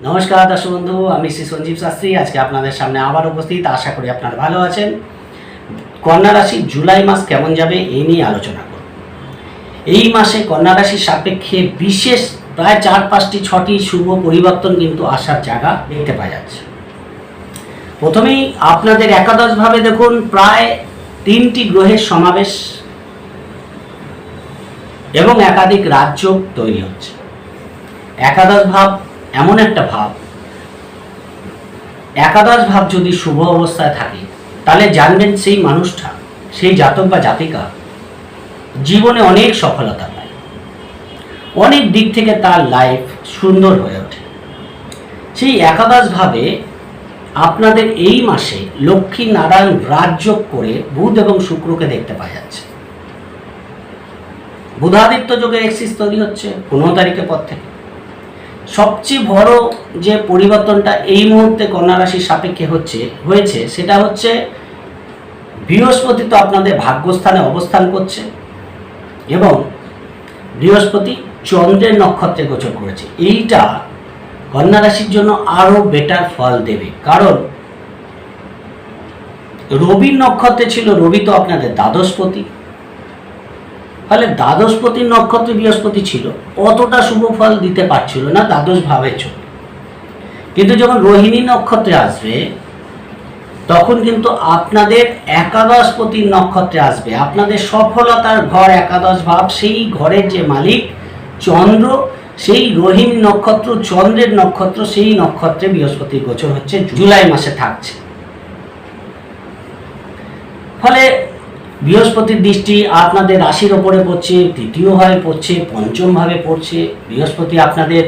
নমস্কার দর্শক বন্ধু, আমি শ্রী সঞ্জীব শাস্ত্রী। আজকে আপনাদের সামনে আবার উপস্থিত, আশা করি আপনারা ভালো আছেন। কন্যা রাশি জুলাই মাস কেমন যাবে এই নিয়ে আলোচনা করব। এই মাসে কন্যা রাশির সাপেক্ষে বিশেষ প্রায় চার পাঁচটি, ছটি শুভ পরিবর্তন কিন্তু আসার জায়গা দেখতে পাওয়া যাচ্ছে। প্রথমেই আপনাদের একাদশভাবে দেখুন, প্রায় তিনটি গ্রহের সমাবেশ এবং একাধিক রাজ্য তৈরি হচ্ছে। একাদশ ভাব এমন একটা ভাব। একাদশ ভাব যদি শুভ অবস্থায় থাকে, তাহলে জানবেন সেই মানুষটা, সেই জাতক বা জাতিকা জীবনে অনেক সফলতা পায়। অনেক দিক থেকে তার লাইফ সুন্দর হয়ে ওঠে। সেই একাদশ ভাবে আপনাদের এই মাসে লক্ষ্মী নারায়ণ রাজযোগ করে বুধ এবং শুক্রকে দেখতে পাওয়া যাচ্ছে। বুধাদিত্য যোগের এক্সিস তৈরি হচ্ছে পনেরো তারিখের পর থেকে। সবচেয়ে বড় যে পরিবর্তনটা এই মুহূর্তে কন্যা রাশির সাপেক্ষে হচ্ছে, হয়েছে, সেটা হচ্ছে বৃহস্পতি তো আপনাদের ভাগ্যস্থানে অবস্থান করছে এবং বৃহস্পতি চন্দ্রের নক্ষত্রে গোচর করেছে। এইটা কন্যা রাশির জন্য আরও বেটার ফল দেবে। কারণ রবির নক্ষত্রে ছিল, রবি তো আপনাদের দ্বাদশপতি। ফলে দ্বাদশপতির নক্ষত্রে বৃহস্পতি ছিল। অতটা শুভ ফল দিতে পারছিল না দ্বাদশ ভাবের জন্য। কিন্তু যখন রোহিণী নক্ষত্রে আসবে, তখন কিন্তু আপনাদের একাদশপতির নক্ষত্রে আসবে। আপনাদের সফলতার ঘর একাদশ ভাব, সেই ঘরের যে মালিক চন্দ্র, সেই রোহিণী নক্ষত্র, চন্দ্রের নক্ষত্র, সেই নক্ষত্রে বৃহস্পতি গোচর হচ্ছে, জুলাই মাসে থাকছে। ফলে বৃহস্পতির দৃষ্টি আপনাদের রাশির ওপরে পড়ছে, তৃতীয় ভাবে পড়ছে, পঞ্চম ভাবে পড়ছে, বৃহস্পতি আপনাদের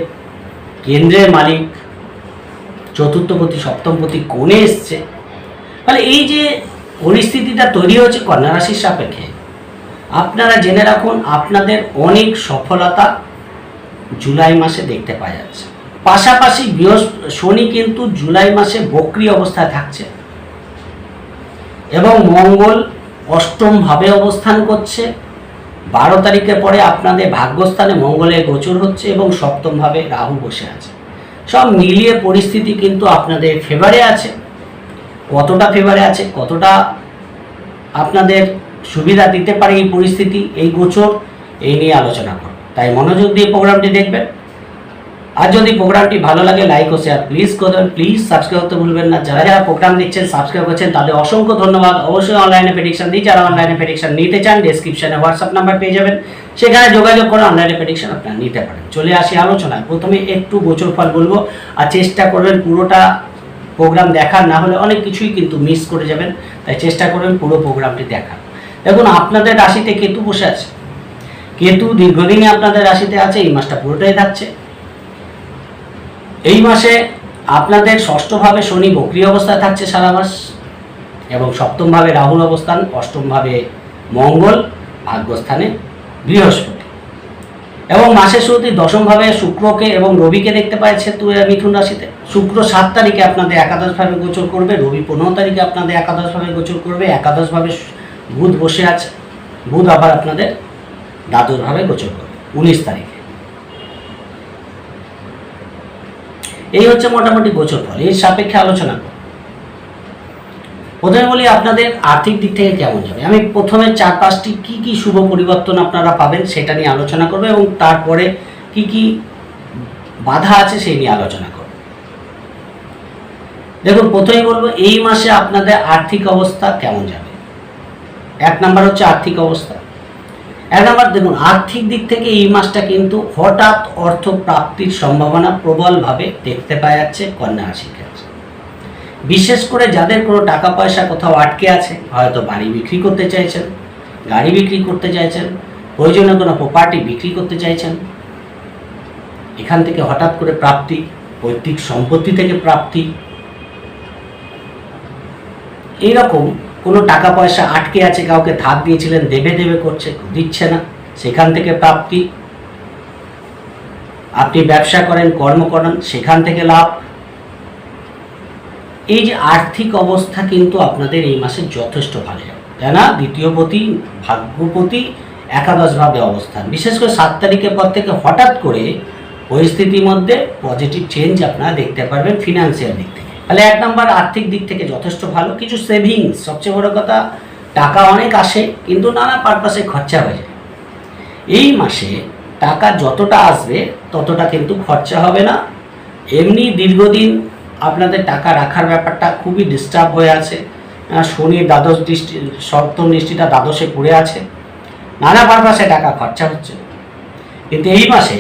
কেন্দ্রের মালিক চতুর্থপতি সপ্তমপতি কোণে এসছে। ফলে এই যে পরিস্থিতিটা তৈরি হচ্ছে কন্যা রাশির সাপেক্ষে, আপনারা জেনে রাখুন, আপনাদের অনেক সফলতা জুলাই মাসে দেখতে পাওয়া যাচ্ছে। পাশাপাশি বৃহস্প, শনি কিন্তু জুলাই মাসে বক্রি অবস্থায় থাকছে। এবং মঙ্গল অষ্টম ভাবে অবস্থান করছে। বারো তারিখের পরে আপনাদের ভাগ্যস্থানে মঙ্গলের গোচর হচ্ছে এবং সপ্তম ভাবে রাহু বসে আছে। সব মিলিয়ে পরিস্থিতি কিন্তু আপনাদের ফেভারে আছে। কতটা ফেভারে আছে, কতটা আপনাদের সুবিধা দিতে পারে এই পরিস্থিতি, এই গোচর, এই নিয়ে আলোচনা করব। তাই মনোযোগ দিয়ে প্রোগ্রামটি দেখবেন। আর যদি প্রোগ্রামটি ভালো লাগে লাইক ও শেয়ার প্লিজ করবেন প্লিজ সাবস্ক্রাইব করতে ভুলবেন না। যারা যারা প্রোগ্রাম দেখছেন সাবস্ক্রাইব করছেন, তাদের অসংখ্য ধন্যবাদ। অবশ্যই অনলাইনে প্রেডিকশন দিই যারা অনলাইনে প্রেডিকশন নিতে চান ডেসক্রিপশনে হোয়াটসঅ্যাপ নাম্বার পেয়ে যাবেন। সেখানে যোগাযোগ করে অনলাইনে প্রেডিকশন আপনারা নিতে পারেন। চলে আসি আলোচনায়। প্রথমে একটু গোচর ফল বলব। আর চেষ্টা করবেন পুরোটা প্রোগ্রাম দেখার। না হলে অনেক কিছুই কিন্তু মিস করে যাবেন। তাই চেষ্টা করবেন পুরো প্রোগ্রামটি দেখার। দেখুন, আপনাদের রাশিতে কেতু বসে আছে। কেতু দীর্ঘদিনে আপনাদের রাশিতে আছে। এই মাসটা পুরোটাই থাকছে। এই মাসে আপনাদের ষষ্ঠভাবে শনি বক্রি অবস্থায় থাকছে সারা মাস এবং সপ্তমভাবে রাহুল অবস্থান, অষ্টমভাবে মঙ্গল, ভাগ্যস্থানে বৃহস্পতি। এবং মাসের শুরুতে দশমভাবে শুক্রকে এবং রবিকে দেখতে পাচ্ছে তু- মিথুন রাশিতে। শুক্র সাত তারিখে আপনাদের একাদশভাবে গোচর করবে, রবি পনেরো তারিখে আপনাদের একাদশভাবে গোচর করবে, একাদশভাবে বুধ বসে আছে, বুধ আবার আপনাদের দ্বাদশভাবে গোচর করবে, উনিশ তারিখে। এই হচ্ছে মোটামুটি গোচর ফল এর সাপেক্ষে আলোচনা করব। প্রথমে বলি আপনাদের আর্থিক দিক থেকে কেমন যাবে? আমি প্রথমে চার পাঁচটি কি কি শুভ পরিবর্তন আপনারা পাবেন সেটা নিয়ে আলোচনা করব এবং তারপরে কি কি বাধা আছে সেই নিয়ে আলোচনা করব। দেখুন, প্রথমেই বলব, এই মাসে আপনাদের আর্থিক অবস্থা কেমন যাবে? এক নাম্বার হচ্ছে আর্থিক অবস্থা। এক নাম্বার, দেখুন, আর্থিক দিক থেকে এই মাসটা কিন্তু হঠাৎ অর্থ প্রাপ্তির সম্ভাবনা প্রবলভাবে দেখতে পাওয়া যাচ্ছে কন্যা রাশির ক্ষেত্রে। বিশেষ করে যাদের কোনো টাকা পয়সা কোথাও আটকে আছে, হয়তো বাড়ি বিক্রি করতে চাইছেন, গাড়ি বিক্রি করতে চাইছেন প্রয়োজনীয় কোনো প্রপার্টি বিক্রি করতে চাইছেন, এখান থেকে হঠাৎ করে প্রাপ্তি, পৈতৃক সম্পত্তি থেকে প্রাপ্তি, এইরকম কোনো টাকা পয়সা আটকে আছে, কাউকে ধার দিয়েছিলেন, দেবে দেবে করছে, দিচ্ছে না। সেখান থেকে প্রাপ্তি। আপনি ব্যবসা করেন, কর্ম করেন, সেখান থেকে লাভ। এই যে আর্থিক অবস্থা কিন্তু আপনাদের এই মাসে যথেষ্ট ভালো। যাবে তাই না? দ্বিতীয়পতি, ভাগ্যপতি একাদশভাবে অবস্থান। বিশেষ করে সাত তারিখের পর থেকে হঠাৎ করে পরিস্থিতির মধ্যে পজিটিভ চেঞ্জ আপনারা দেখতে পারবেন ফিনান্সিয়াল দিক থেকে। তাহলে এক নম্বর আর্থিক দিক থেকে যথেষ্ট ভালো। কিছু সেভিংস সবচেয়ে বড় কথা, টাকা অনেক আসে, কিন্তু নানা পারপাসে খরচা হয়ে যায়। এই মাসে টাকা যতটা আসবে, ততটা কিন্তু খরচা হবে না। এমনি দীর্ঘদিন আপনাদের টাকা রাখার ব্যাপারটা খুবই ডিস্টার্ব হয়ে আছে। শনির দ্বাদশ দৃষ্টি, সপ্তম দৃষ্টিটা দ্বাদশে পড়ে আছে। নানা পারপাসে টাকা খরচা হচ্ছে। কিন্তু এই মাসে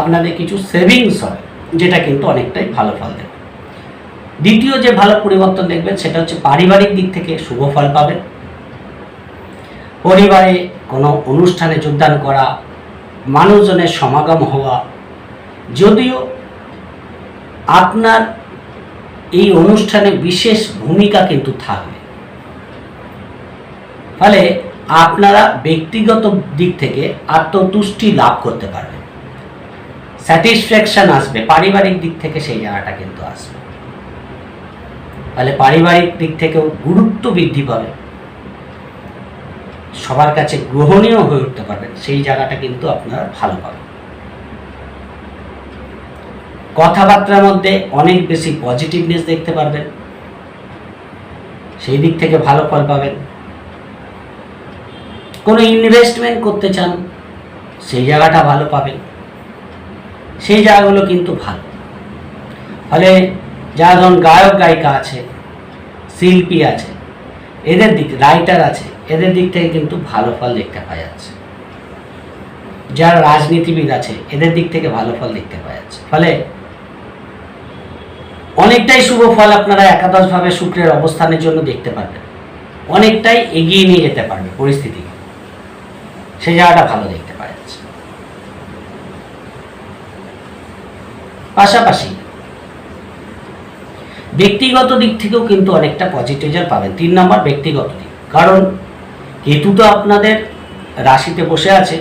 আপনাদের কিছু সেভিংস হয়, যেটা কিন্তু অনেকটাই ভালো ফল দেবে। দ্বিতীয় যে ভালো পরিবর্তন দেখবেন, সেটা হচ্ছে পারিবারিক দিক থেকে শুভ ফল পাবেন পরিবারে কোনো অনুষ্ঠানে যোগদান করা, মানুষজনের সমাগম হওয়া, যদিও আপনার এই অনুষ্ঠানে বিশেষ ভূমিকা কিন্তু থাকবে। ফলে আপনারা ব্যক্তিগত দিক থেকে আত্মতুষ্টি লাভ করতে পারবেন। স্যাটিসফ্যাকশন আসবে, পারিবারিক দিক থেকে সেই জায়গাটা কিন্তু আসবে। ফলে পারিবারিক দিক থেকেও গুরুত্ব বৃদ্ধি পাবে। সবার কাছে গ্রহণীয় হয়ে উঠতে পারবেন সেই জায়গাটা কিন্তু আপনারা ভালো পাবেন কথাবার্তার মধ্যে অনেক বেশি পজিটিভনেস দেখতে পারবেন। সেই দিক থেকে ভালো ফল পাবেন। কোনো ইনভেস্টমেন্ট করতে চান, সেই জায়গাটা ভালো পাবেন। সেই জায়গাগুলো কিন্তু ভালো। ফলে যারা ধরুন গায়ক গায়িকা আছে, শিল্পী আছে, এদের দিক রাইটার আছে, এদের দিক থেকে কিন্তু ভালো ফল দেখতে পাওয়া যাচ্ছে। যারা রাজনীতিবিদ আছে, এদের দিক থেকে ভালো ফল দেখতে পাওয়া যাচ্ছে। ফলে অনেকটাই শুভ ফল আপনারা একাদশভাবে শুক্রের অবস্থানের জন্য দেখতে পারবেন। অনেকটাই এগিয়ে নিয়ে যেতে পারবে পরিস্থিতিকে সে জায়গাটা ভালো দেখতে পাওয়া যাচ্ছে। পাশাপাশি ব্যক্তিগত দিক থেকেও কিন্তু অনেকটা পজিটিভ পাবেন। তিন নম্বর ব্যক্তিগত দিক। কারণ কেতু তো আপনাদের রাশিতে বসে আছে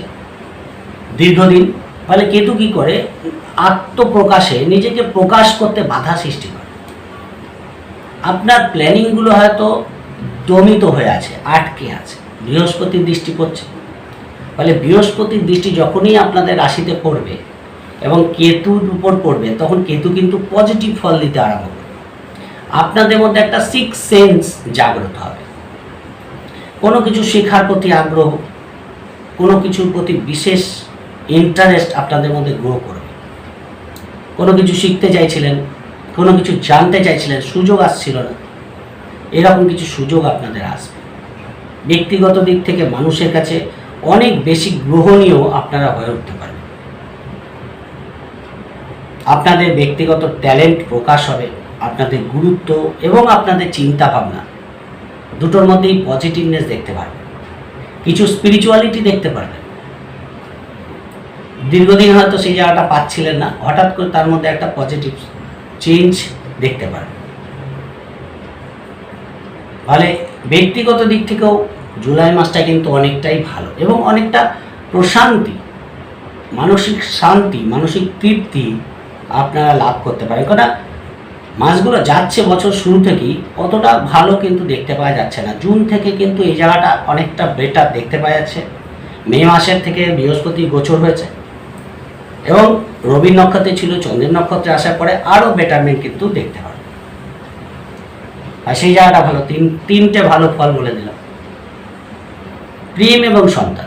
দীর্ঘদিন। ফলে কেতু কি করে? আত্মপ্রকাশে নিজেকে প্রকাশ করতে বাধা সৃষ্টি করে। আপনার প্ল্যানিংগুলো হয়তো দমিত হয়ে আছে, আটকে আছে, বৃহস্পতির দৃষ্টি পড়ছে। ফলে বৃহস্পতির দৃষ্টি যখনই আপনাদের রাশিতে পড়বে এবং কেতুর উপর পড়বে, তখন কেতু কিন্তু পজিটিভ ফল দিতে আরম্ভ করবে। আপনাদের মধ্যে একটা সিক্স সেন্স জাগ্রত হবে। কোনো কিছু শেখার প্রতি আগ্রহ, কোনো কিছুর প্রতি বিশেষ ইন্টারেস্ট আপনাদের মধ্যে গ্রো করবে। কোনো কিছু শিখতে চাইছিলেন, কোনো কিছু জানতে চাইছিলেন, সুযোগ আসছিল না। এরকম কিছু সুযোগ আপনাদের আসবে। ব্যক্তিগত দিক থেকে মানুষের কাছে অনেক বেশি গ্রহণীয় আপনারা হয়ে উঠতে পারবেন। আপনাদের ব্যক্তিগত ট্যালেন্ট প্রকাশ হবে। আপনাদের গুরুত্ব এবং আপনাদের চিন্তা ভাবনা দুটোর মধ্যেই পজিটিভনেস দেখতে পারবেন। কিছু স্পিরিচুয়ালিটি দেখতে পারবেন। দীর্ঘদিন হয়তো সেই জায়গাটা পাচ্ছিলেন না, হঠাৎ করে তার মধ্যে একটা পজিটিভ চেঞ্জ দেখতে পারবেন ফলে ব্যক্তিগত দিক থেকেও জুলাই মাসটা কিন্তু অনেকটাই ভালো এবং অনেকটা প্রশান্তি, মানসিক শান্তি, মানসিক তৃপ্তি আপনারা লাভ করতে পারেন। কারণ মাসগুলো যাচ্ছে বছর শুরু থেকেই, অতটা ভালো কিন্তু দেখতে পাওয়া যাচ্ছে না। জুন থেকে কিন্তু এই জায়গাটা অনেকটা বেটার দেখতে পাওয়া যাচ্ছে। মে মাসের থেকে বৃহস্পতি গোচর হয়েছে। এবং রবি নক্ষত্রে ছিল, চন্দ্রের নক্ষত্রে আসার পরে আরও বেটারমেন্ট কিন্তু দেখতে পাবে আর সেই জায়গাটা ভালো, তিন, তিনটে ভালো ফল বলে দিলাম। প্রেম এবং সন্তান।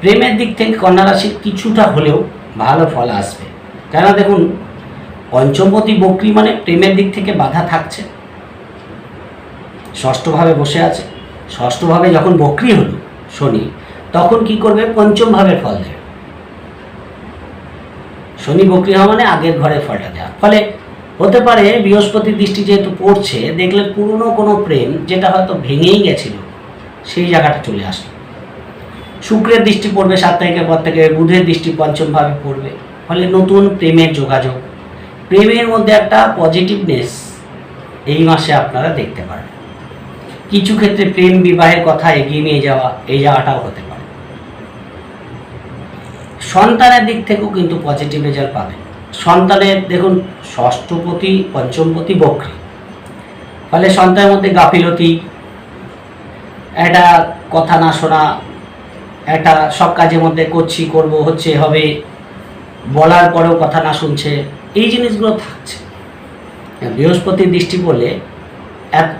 প্রেমের দিক থেকে কন্যা রাশির কিছুটা হলেও ভালো ফল আসবে। কেন দেখুন পঞ্চমপতি বক্রি মানে প্রেমের দিক থেকে বাধা থাকছে। ষষ্ঠভাবে বসে আছে। ষষ্ঠভাবে যখন বক্রি হলো শনি, তখন কি করবে? পঞ্চম ভাবের ফল দেবে। শনি বক্রি হওয়া মানে আগের ঘরে ফলটা দেওয়া। ফলে হতে পারে বৃহস্পতির দৃষ্টি যেহেতু পড়ছে, দেখলে পুরনো কোনো প্রেম যেটা হয়তো ভেঙেই গেছিল, সেই জায়গাটা চলে আসলো। শুক্রের দৃষ্টি পড়বে সাত তারিখের পর থেকে বুধের দৃষ্টি পঞ্চমভাবে পড়বে। ফলে নতুন প্রেমের যোগাযোগ প্রেমের মধ্যে একটা পজিটিভনেস এই মাসে আপনারা দেখতে পারেন। কিছু ক্ষেত্রে প্রেম বিবাহের কথা এগিয়ে নিয়ে যাওয়া, এই জায়গাটাও হতে পারে। সন্তানের দিক থেকেও কিন্তু পজিটিভ রেজাল্ট পাবেন। সন্তানের, দেখুন, ষষ্ঠপতি, পঞ্চমপতি বক্রী। ফলে সন্তানের মধ্যে গাফিলতি, একটা কথা না শোনা, একটা সব কাজের মধ্যে করছি, করব, হচ্ছে, হবে, বলার পরেও কথা না শুনছে এই জিনিসগুলো থাকছে। বৃহস্পতির দৃষ্টি বলে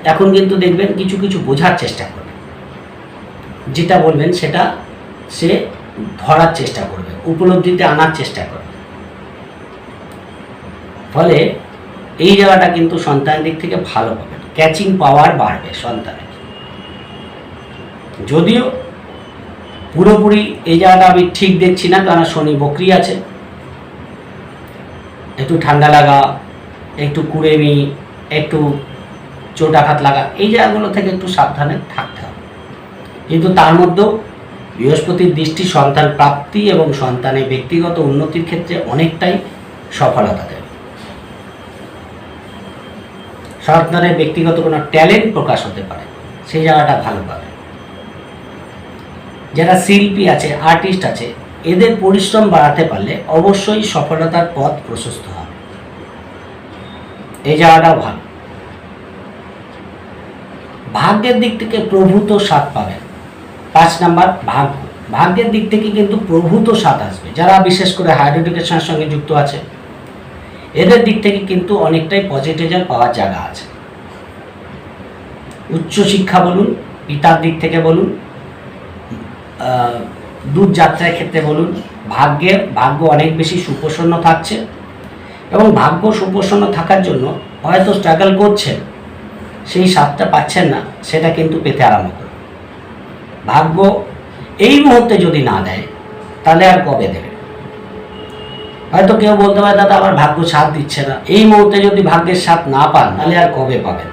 এখন কিন্তু দেখবেন কিছু কিছু বোঝার চেষ্টা করবে। যেটা বলবেন সেটা সে ধরার চেষ্টা করবে, উপলব্ধিতে আনার চেষ্টা করবে। ফলে এই জায়গাটা কিন্তু সন্তানের দিক থেকে ভালো হবে। ক্যাচিং পাওয়ার বাড়বে সন্তানের। যদিও পুরোপুরি এই জায়গাটা আমি ঠিক দেখছি না কারণ শনি বকরি আছে। একটু ঠান্ডা লাগা, একটু কুড়েমি, একটু চোট আঘাত লাগা, এই জায়গাগুলো থেকে একটু সাবধানে থাকতে হবে। কিন্তু তার মধ্যেও বৃহস্পতির দৃষ্টি সন্তান প্রাপ্তি এবং সন্তানের ব্যক্তিগত উন্নতির ক্ষেত্রে অনেকটাই সফলতা দেবে। সন্তানের ব্যক্তিগত কোনো ট্যালেন্ট প্রকাশ হতে পারে, সেই জায়গাটা ভালো পাবে। যারা শিল্পী আছে, আর্টিস্ট আছে এদের পরিশ্রম বাড়াতে পারলে অবশ্যই সফলতার পথ প্রশস্ত হবে। এই জায়গাটাও ভালো। ভাগ্যের দিক থেকে প্রভূত স্বাদ পাবেন পাঁচ নাম্বার, ভাগ্য। ভাগ্যের দিক থেকে কিন্তু প্রভূত স্বাদ আসবে। যারা বিশেষ করে হায়ার এডুকেশনের সঙ্গে যুক্ত আছে, এদের দিক থেকে কিন্তু অনেকটাই পজিটিভ পাওয়ার জায়গা আছে। উচ্চশিক্ষা বলুন, পিতার দিক থেকে বলুন দূর যাত্রার ক্ষেত্রে বলুন, ভাগ্যের ভাগ্য অনেক বেশি সুপ্রসন্ন থাকছে এবং ভাগ্য সুপ্রসন্ন থাকার জন্য হয়তো স্ট্রাগল করছেন, সেই স্বাদটা পাচ্ছেন না, সেটা কিন্তু পেতে আরম্ভ করুন ভাগ্য এই মুহূর্তে যদি না দেয়, তাহলে আর কবে দেবে? হয়তো কেউ বলতে পারে, দাদা, আমার ভাগ্য সাথ দিচ্ছে না। এই মুহূর্তে যদি ভাগ্যের সাথ না পান, তাহলে আর কবে পাবেন?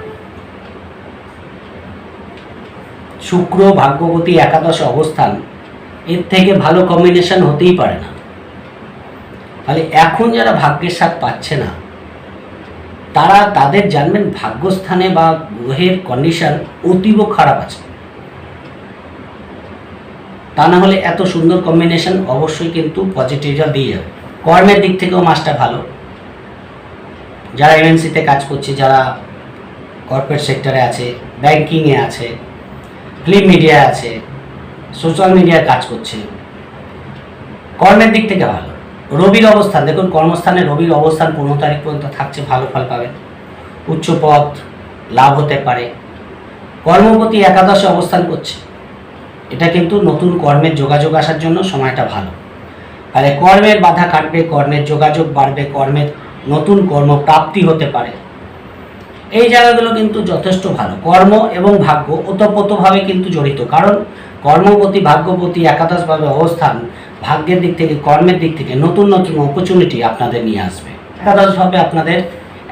শুক্র, ভাগ্যবতী, একাদশ অবস্থান এর থেকে ভালো কম্বিনেশন হতেই পারে না। তাহলে এখন যারা ভাগ্যের স্বাদ পাচ্ছে না, তারা তাদের জানবেন ভাগ্যস্থানে বা গ্রহের কন্ডিশন অতীব খারাপ আছে। তা না হলে এত সুন্দর কম্বিনেশন অবশ্যই কিন্তু পজিটিভ রেজাল্ট দিয়ে যাবে। কর্মের দিক থেকেও মাসটা ভালো। যারা এমএনসিতে কাজ করছে, যারা কর্পোরেট সেক্টরে আছে ব্যাংকিংয়ে আছে ফিল্ম মিডিয়া আছে সোশ্যাল মিডিয়ায় কাজ করছে। কর্মের দিক থেকে ভালো। রবির অবস্থান, দেখুন কর্মস্থানে রবির অবস্থান পনেরো তারিখ পর্যন্ত থাকছে, ভালো ফল পাবেন উচ্চ পদ লাভ হতে পারে। কর্মপতি একাদশে অবস্থান করছে। এটা কিন্তু নতুন কর্মের যোগাযোগ আসার জন্য সময়টা ভালো। তাহলে কর্মের বাধা কাটবে, কর্মের যোগাযোগ বাড়বে, কর্মের নতুন কর্ম প্রাপ্তি হতে পারে। এই জায়গাগুলো কিন্তু যথেষ্ট ভালো। কর্ম এবং ভাগ্য ওতপ্রোতভাবে কিন্তু জড়িত। কারণ কর্মপতি, ভাগ্যপতি, একাদশভাবে অবস্থান, ভাগ্যের দিক থেকে, কর্মের দিক থেকে নতুন নতুন অপরচুনিটি আপনাদের নিয়ে আসবে। একাদশভাবে আপনাদের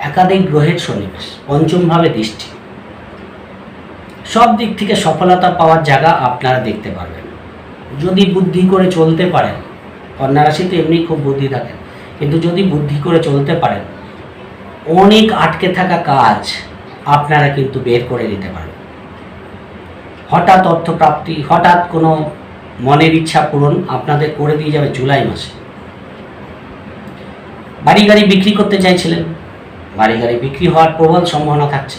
একাধিক গ্রহের সন্নিবেশ, পঞ্চমভাবে দৃষ্টি। সব দিক থেকে সফলতা পাওয়ার জায়গা আপনারা দেখতে পারবেন। যদি বুদ্ধি করে চলতে পারেন, কন্যা রাশিতে এমনি খুব বুদ্ধি থাকে, কিন্তু যদি বুদ্ধি করে চলতে পারেন, অনেক আটকে থাকা কাজ আপনারা কিন্তু বের করে দিতে পারেন হঠাৎ অর্থপ্রাপ্তি, হঠাৎ কোনো মনের ইচ্ছা পূরণ আপনাদের করে দিয়ে যাবে জুলাই মাসে। বাড়ি গাড়ি বিক্রি করতে চাইছিলেন। বাড়ি গাড়ি বিক্রি হওয়ার প্রবল সম্ভাবনা থাকছে।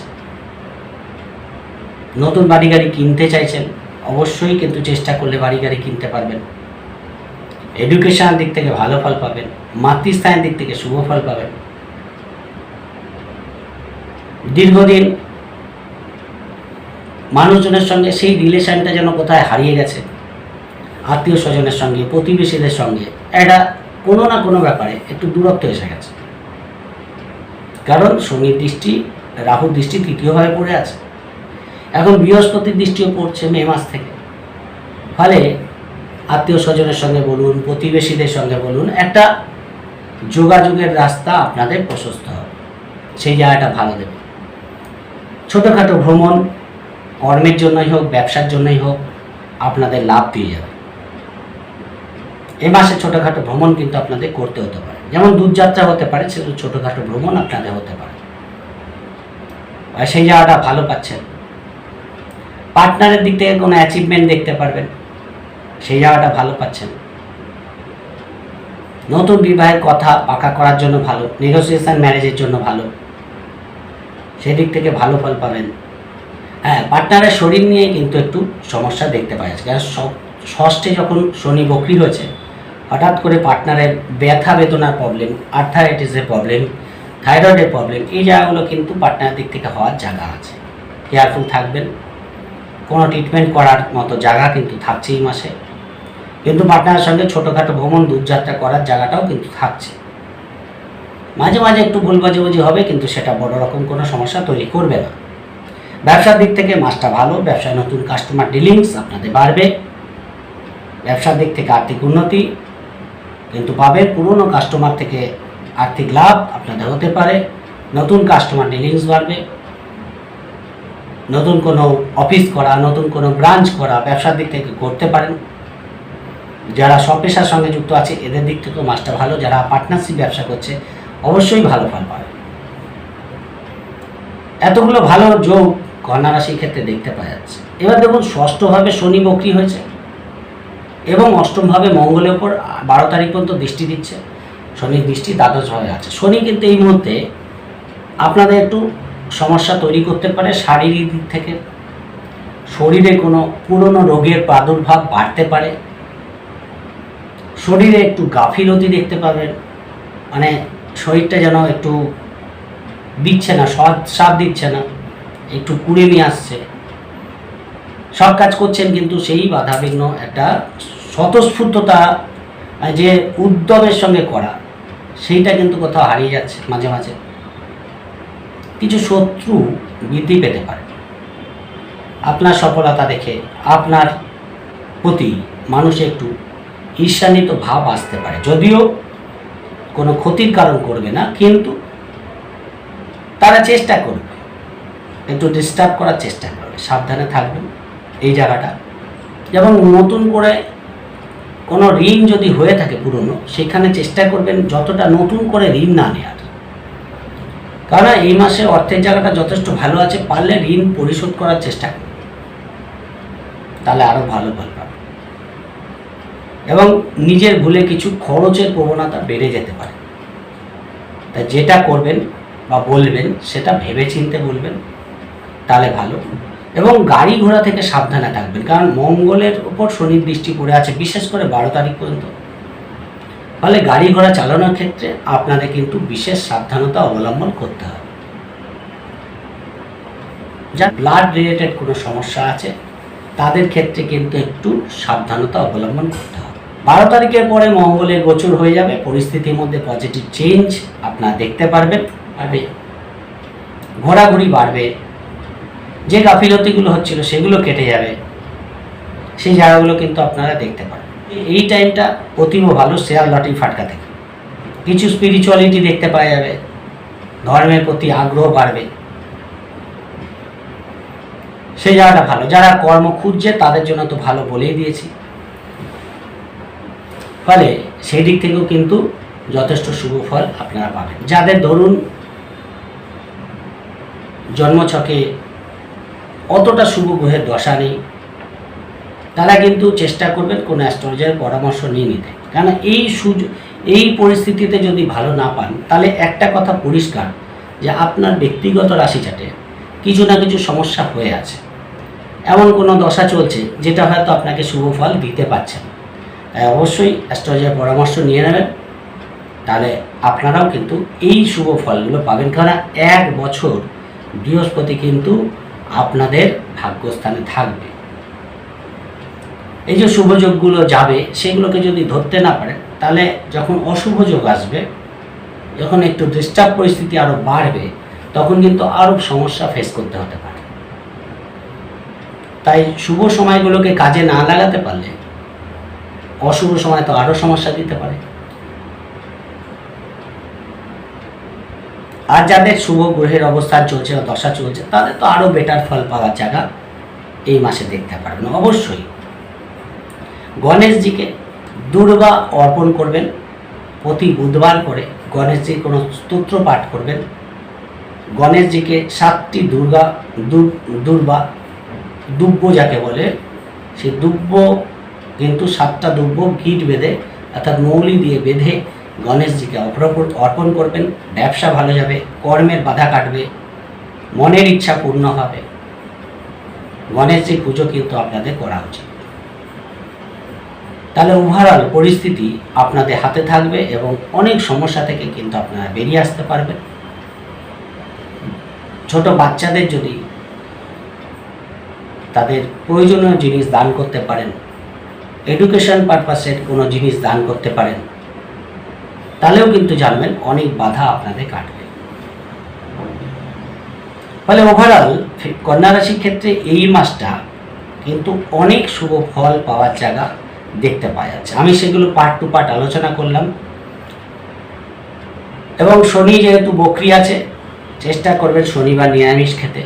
নতুন বাড়ি গাড়ি কিনতে চাইছেন, অবশ্যই কিন্তু চেষ্টা করলে বাড়ি গাড়ি কিনতে পারবেন। এডুকেশন দিক থেকে ভালো ফল পাবেন, মাতৃস্থানের দিক থেকে শুভ ফল পাবেন। দীর্ঘদিন মানুষজনের সঙ্গে সেই রিলেশনটা যেন কোথায় হারিয়ে গেছে আত্মীয় স্বজনের সঙ্গে, প্রতিবেশীদের সঙ্গে একটা কোনো না কোনো ব্যাপারে একটু দূরত্ব এসে গেছে। কারণ শনির দৃষ্টি, রাহুর দৃষ্টি তৃতীয়ভাবে পড়ে আছে। এখন বৃহস্পতির দৃষ্টিও পড়ছে মে মাস থেকে। ফলে আত্মীয় স্বজনের সঙ্গে বলুন, প্রতিবেশীদের সঙ্গে বলুন, একটা যোগাযোগের রাস্তা আপনাদের প্রশস্ত হবে। সেই জায়গাটা ভালো দেবে। ছোটোখাটো ভ্রমণ কর্মের জন্যই হোক, ব্যবসার জন্যই হোক, আপনাদের লাভ দিয়ে যাবে। এ মাসে ছোটোখাটো ভ্রমণ কিন্তু আপনাদের করতে হতে পারে। যেমন দূরযাত্রা হতে পারে সেগুলো ছোটোখাটো ভ্রমণ আপনাদের হতে পারে। সেই জায়গাটা ভালো পাচ্ছেন। পার্টনারের দিক থেকে কোনো অ্যাচিভমেন্ট দেখতে পারবেন। সেই জায়গাটা ভালো পাচ্ছেন। নতুন বিবাহের কথা পাকা করার জন্য ভালো নেগোসিয়েশন ম্যারেজের জন্য ভালো। সেদিক থেকে ভালো ফল পাবেন। হ্যাঁ পার্টনারের শরীর নিয়ে কিন্তু একটু সমস্যা দেখতে পাওয়া যাচ্ছে কারণ ষষ্ঠে যখন শনি বকরি হয়েছে, হঠাৎ করে পার্টনারের ব্যথা বেদনার প্রবলেম আর্থারাইটিসের প্রবলেম থাইরয়েডের প্রবলেম এই জায়গাগুলো কিন্তু পার্টনারের দিক থেকে হওয়ার জায়গা আছে। কেয়ারফুল থাকবেন। কোনো ট্রিটমেন্ট করার মতো জায়গা কিন্তু থাকছে এই মাসে। কিন্তু পার্টনারের সঙ্গে ছোটোখাটো ভ্রমণ, দূরযাত্রা করার জায়গাটাও কিন্তু থাকছে। মাঝে মাঝে একটু ভুল বাজিবাজি হবে, কিন্তু সেটা বড় রকম কোনো সমস্যা তৈরি করবে না। ব্যবসার দিক থেকে মাসটা ভালো, ব্যবসায় নতুন কাস্টমার ডিলিংস আপনাদের বাড়বে। ব্যবসার দিক থেকে আর্থিক উন্নতি কিন্তু পাবেন পুরনো কাস্টমার থেকে আর্থিক লাভ আপনাদের হতে পারে, নতুন কাস্টমার ডিলিংস বাড়বে। নতুন কোনো অফিস করা, নতুন কোনো ব্রাঞ্চ করা ব্যবসার দিক থেকে করতে পারেন। যারা স্বপেশার সঙ্গে যুক্ত আছে, এদের দিক থেকেও মাসটা ভালো। যারা পার্টনারশিপ ব্যবসা করছে, অবশ্যই ভালো ফল পাবে। এতগুলো ভালো যোগ কন্যা রাশির ক্ষেত্রে দেখতে পাওয়া যাচ্ছে। এবার দেখুন, ষষ্ঠভাবে শনি বক্রি হয়েছে এবং অষ্টমভাবে মঙ্গলের ওপর বারো তারিখ পর্যন্ত দৃষ্টি দিচ্ছে। শনির দৃষ্টি দ্বাদশ হয়ে আছে। শনি কিন্তু এই মুহূর্তে আপনাদের একটু সমস্যা তৈরি করতে পারে শারীরিক দিক থেকে। শরীরে কোনো পুরনো রোগের প্রাদুর্ভাব বাড়তে পারে। শরীরে একটু গাফিলতি দেখতে পাবেন। মানে শরীরটা যেন একটু দিচ্ছে না, সৎ সাপ দিচ্ছে না। একটু কুড়ে নিয়ে আসছে। সব কাজ করছেন কিন্তু সেই বাধাবিঘ্ন একটা স্বতঃস্ফূর্ততা যে উদ্যমের সঙ্গে করা, সেইটা কিন্তু কোথাও হারিয়ে যাচ্ছে মাঝে মাঝে। কিছু শত্রু বৃদ্ধি পেতে পারে। আপনার সফলতা দেখে আপনার প্রতি মানুষে একটু ঈর্ষান্বিত ভাব আসতে পারে। যদিও কোনো ক্ষতির কারণ করবে না, কিন্তু তারা চেষ্টা করবে। একটু ডিস্টার্ব করার চেষ্টা করবে, সাবধানে থাকবেন এই জায়গাটা। যেমন নতুন করে কোনো ঋণ যদি হয়ে থাকে পুরনো, সেখানে চেষ্টা করবেন যতটা নতুন করে ঋণ না নেওয়ার কারণ এই মাসে অর্থের জায়গাটা যথেষ্ট ভালো আছে, পারলে ঋণ পরিশোধ করার চেষ্টা করুন। তাহলে আরও ভালো ফল পাবে এবং নিজের ভুলে কিছু খরচের প্রবণতা বেড়ে যেতে পারে। তা যেটা করবেন বা বলবেন, সেটা ভেবে চিনতে বলবেন তাহলে ভালো। এবং গাড়ি ঘোড়া থেকে সাবধানে থাকবেন, কারণ মঙ্গলের উপর শনির দৃষ্টি পড়ে আছে, বিশেষ করে বারো তারিখ পর্যন্ত। ফলে গাড়ি ঘোড়া চালানোর ক্ষেত্রে আপনাদের কিন্তু বিশেষ সাবধানতা অবলম্বন করতে হবে। যা ব্লাড রিলেটেড কোনো সমস্যা আছে, তাদের ক্ষেত্রে কিন্তু একটু সাবধানতা অবলম্বন করতে হবে। বারো তারিখের পরে মঙ্গলের গোচর হয়ে যাবে, পরিস্থিতির মধ্যে পজিটিভ চেঞ্জ আপনারা দেখতে পারবেন, পারবে? ঘোরাঘুরি বাড়বে যে গাফিলতিগুলো হচ্ছিল সেগুলো কেটে যাবে। সেই জায়গাগুলো কিন্তু আপনারা দেখতে পারেন এই টাইমটা অতীব ভালো শেয়ার লটারি ফাটকা থেকে। কিছু স্পিরিচুয়ালিটি দেখতে পাওয়া যাবে। ধর্মের প্রতি আগ্রহ বাড়বে। সেই জায়গাটা ভালো। যারা কর্ম খুঁজছে, তাদের জন্য তো ভালো বলেই দিয়েছি। ফলে সেই দিক থেকেও কিন্তু যথেষ্ট শুভ ফল আপনারা পাবেন। যাদের ধরুন জন্মছকে অতটা শুভ গ্রহের দশা নেই। তারা কিন্তু চেষ্টা করবেন কোনো অ্যাস্ট্রোলজারের পরামর্শ নিয়ে নিতে। কারণ এই সুযোগ এই পরিস্থিতিতে যদি ভালো না পান, তাহলে একটা কথা পরিষ্কার, যে আপনার ব্যক্তিগত রাশি চাটে কিছু না কিছু সমস্যা হয়ে আছে। এমন কোনো দশা চলছে, যেটা হয়তো আপনাকে শুভ ফল দিতে পারছে না। তাই অবশ্যই অ্যাস্ট্রোলজারের পরামর্শ নিয়ে নেবেন। তাহলে আপনারাও কিন্তু এই শুভ ফলগুলো পাবেন। কারণ এক বছর বৃহস্পতি কিন্তু আপনাদের ভাগ্যস্থানে থাকবে। এই যে শুভযোগগুলো যাবে, সেগুলোকে যদি ধরতে না পারেন তাহলে যখন অশুভ যোগ আসবে, যখন একটু ডিস্টার্ব পরিস্থিতি আরও বাড়বে, তখন কিন্তু আরও সমস্যা ফেস করতে হতে পারে। তাই শুভ সময়গুলোকে কাজে না লাগাতে পারলে, অশুভ সময় তো আরও সমস্যা দিতে পারে। আর যাদের শুভ গ্রহের অবস্থান চলছে বা দশা চলছে, তাদের তো আরও বেটার ফল পাওয়ার জায়গা এই মাসে দেখতে পারবেন, অবশ্যই। গণেশজিকে দুর্বা অর্পণ করবেন, প্রতি বুধবার করে গণেশজির কোনো স্তোত্র পাঠ করবেন। গণেশজিকে সাতটি দুর্গা দুর্বা, দুব্য যাকে বলে, সেই দুব্য কিন্তু সাতটা দুব্য গিট বেঁধে, অর্থাৎ মৌলি দিয়ে বেঁধে গণেশজিকে অর্পণ করবেন, ব্যবসা ভালো যাবে, কর্মের বাধা কাটবে, মনের ইচ্ছা পূর্ণ হবে। গণেশজির পুজো কিন্তু আপনাদের করা উচিত। তাহলে ওভারঅল পরিস্থিতি আপনাদের হাতে থাকবে এবং অনেক সমস্যা থেকে কিন্তু আপনারা বেরিয়ে আসতে পারবেন। ছোট বাচ্চাদের যদি তাদের প্রয়োজনীয় জিনিস দান করতে পারেন এডুকেশন পারপাসের কোনো জিনিস দান করতে পারেন তাহলেও কিন্তু জানবেন অনেক বাধা আপনাদের কাটবে। ফলে ওভারঅল কন্যা রাশির ক্ষেত্রে এই মাসটা কিন্তু অনেক শুভ ফল পাওয়ার জায়গা দেখতে পাওয়া যাচ্ছে। আমি সেগুলো পার্ট টু পার্ট আলোচনা করলাম। এবং শনি যেহেতু বকরি আছে, চেষ্টা করবেন শনিবার নিরামিষ খেতে।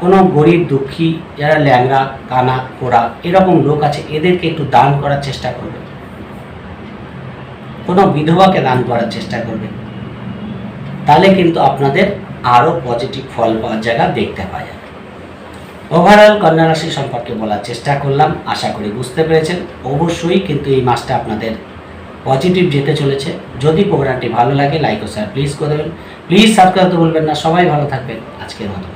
কোনো গরিব, দুঃখী, যারা ল্যাংড়া, কানা, কোড়া, এরকম লোক আছে, এদেরকে একটু দান করার চেষ্টা করবেন। কোনো বিধবাকে দান করার চেষ্টা করবেন তাহলে কিন্তু আপনাদের আরও পজিটিভ ফল পাওয়ার জায়গা দেখতে পাওয়া যাবে। ওভারঅল কন্যা রাশি সম্পর্কে বলার চেষ্টা করলাম, আশা করি বুঝতে পেরেছেন। অবশ্যই কিন্তু এই মাসটা আপনাদের পজিটিভ যেতে চলেছে। যদি প্রোগ্রামটি ভালো লাগে লাইক ও শেয়ার প্লিজ করে দেবেন। প্লিজ সাবস্ক্রাইব করতে ভুলবেন না। সবাই ভালো থাকবেন। আজকের মতো।